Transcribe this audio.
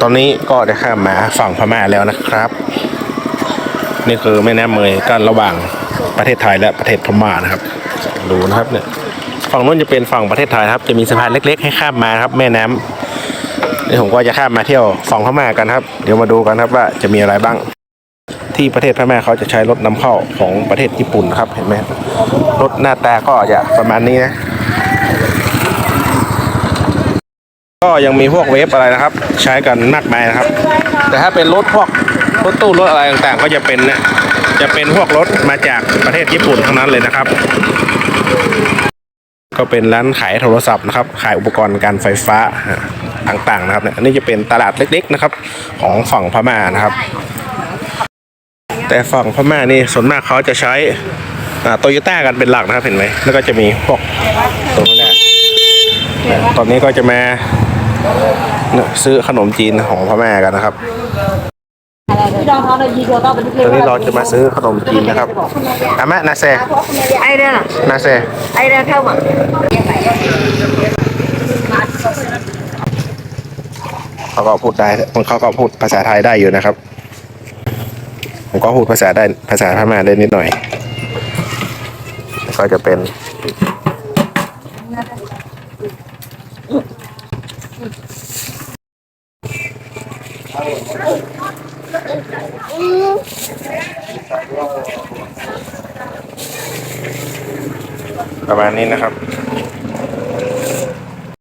ตอนนี้ก็ได้ข้ามมาฝั่งพม่าแล้วนะครับ นี่คือแม่น้ำเมยกั้นระหว่างประเทศไทยและประเทศพม่านะครับ ดูนะครับเนี่ยฝั่งนู้นจะเป็นฝั่งประเทศไทยครับ จะมีสะพานเล็ก ๆ ให้ข้ามมาครับ แม่น้ำนี่ผมก็จะข้ามมาเที่ยวฝั่งพม่ากันครับ เดี๋ยวมาดูกันครับว่าจะมีอะไรบ้าง ที่ประเทศพม่าเขาจะใช้รถนำเข้าของประเทศญี่ปุ่นครับเห็นไหมรถหน้าตาก็จะประมาณนี้นะ ก็ยังมีพวกเวฟอะไรนะครับ ใช้กันมากมายนะครับ แต่ถ้าเป็นรถพวกรถตู้รถอะไรต่างๆ ก็จะเป็นเนี่ยจะเป็นพวกรถมาจากประเทศญี่ปุ่นทั้งนั้นเลยนะครับ ก็เป็นร้านขายโทรศัพท์นะครับขายอุปกรณ์การไฟฟ้าต่างๆนะครับเนี่ยนนี้จะเป็นตลาดเล็กๆนะครับ ของฝั่งพม่านะครับ แต่ฝั่งพม่านี่ส่วนมากเขาจะใช้โตโยต้ากันเป็นหลักนะครับเห็นไหมแล้วก็จะมีพวกตัวนี้ตอนนี้ก็จะมา ซื้อขนมจีนของพม่ากันนะครับ ตอนนี้เราจะมาซื้อขนมจีนนะครับอามะนาเซ ai đây là นาเซ ai đây theo mà เขาก็พูดได้เขาก็พูดภาษาไทยได้อยู่นะครับ ผมก็พูดภาษาได้ภาษาพม่าได้นิดหน่อย ก็จะเป็น ประมาณนี้นะครับ